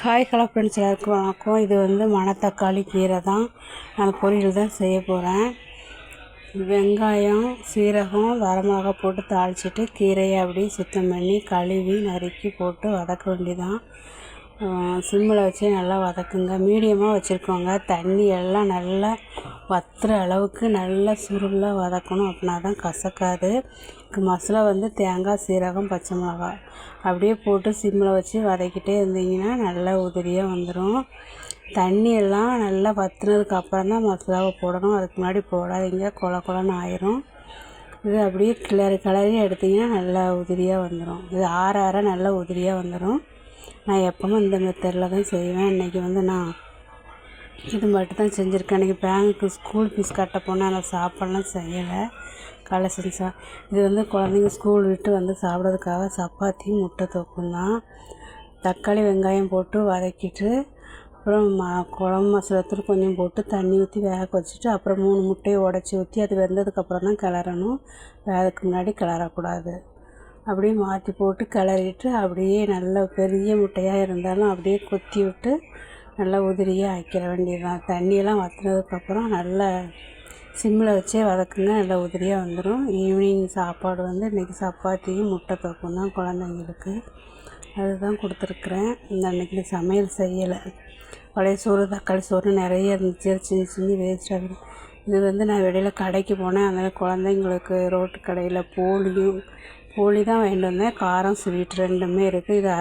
Hi hello friends எல்லாருக்கும் வணக்கம். இது வந்து மணத்தக்காளி கீரை தான். நான் பொரியல் தான் செய்ய போகிறேன் வெங்காயம் சீரகம் வரமிளகா போட்டு தாளிச்சிட்டு கீரையை அப்படியே சுத்தம் பண்ணி கழுவி நறுக்கி போட்டு வதக்க வேண்டிதான் சிம்மில் வச்சு நல்லா வதக்குங்க. மீடியமாக வச்சுருக்கோங்க. தண்ணி எல்லாம் நல்லா வத்துற அளவுக்கு நல்லா சுருளாக வதக்கணும் அப்படின்னா தான் கசக்காது. மசாலா வந்து தேங்காய் சீரகம் பச்சை மிளகாய் அப்படியே போட்டு சிம்மில் வச்சு வதக்கிட்டே இருந்தீங்கன்னா நல்லா உதிரியாக வந்துடும் தண்ணியெல்லாம் நல்லா வத்துனதுக்கு அப்புறம் தான் மசாலாவை போடணும். அதுக்கு முன்னாடி போடாதீங்க. கொல கொலன்னு ஆயிரும். இது அப்படியே கிளறி கிளறி எடுத்திங்கன்னா நல்லா உதிரியாக வந்துடும் இது ஆற ஆற நல்லா உதிரியாக வந்துடும் நான் எப்பவும் இந்த மெத்தடில் தான் செய்வேன். இன்றைக்கி வந்து நான் இது மட்டும் தான் செஞ்சுருக்கேன். அன்றைக்கி பேங்குக்கு ஸ்கூல் ஃபீஸ் கட்ட போனால் நான் சாப்பாடெலாம் செய்யலை. காலை செஞ்சா இது வந்து குழந்தைங்க ஸ்கூல் விட்டு வந்து சாப்பிட்றதுக்காக சப்பாத்தி முட்டை தொக்கும் தான். தக்காளி வெங்காயம் போட்டு வதக்கிட்டு அப்புறம் ம குழம்பு மசாலாத்தூள் கொஞ்சம் போட்டு தண்ணி ஊற்றி வேக வச்சுட்டு அப்புறம் மூணு முட்டையை உடச்சி ஊற்றி அது வெந்ததுக்கப்புறம் தான் கிளறணும். வேகக்கு முன்னாடி கிளறக்கூடாது. அப்படியே மாற்றி போட்டு கிளறிட்டு அப்படியே நல்ல பெரிய முட்டையாக இருந்தாலும் அப்படியே கொத்தி விட்டு நல்லா உதிரியாக ஆக்கிற வேண்டியது தான் தண்ணியெல்லாம் வற்றினதுக்கப்புறம் நல்லா சிம்மில் வச்சே வதக்குங்க நல்லா உதிரியாக வந்துடும் ஈவினிங் சாப்பாடு வந்து இன்றைக்கி சப்பாத்தியும் முட்டை தொக்கும் தான் குழந்தைங்களுக்கு. அதுதான் கொடுத்துருக்குறேன். இந்த அன்றைக்கி சமையல் செய்யலை. பழைய சோறு தக்காளி சோறு நிறைய இருந்துச்சு. சின்ன சின்ன வேஸ்ட் ஆகுது. இது வந்து நான் வெளியில் கடைக்கு போனேன். அதனால் குழந்தைங்களுக்கு ரோட்டு கடையில் போலியும் போலி தான் வாங்கிட்டு வந்தேன். காரம் ஸ்வீட் ரெண்டுமே இருக்குது இது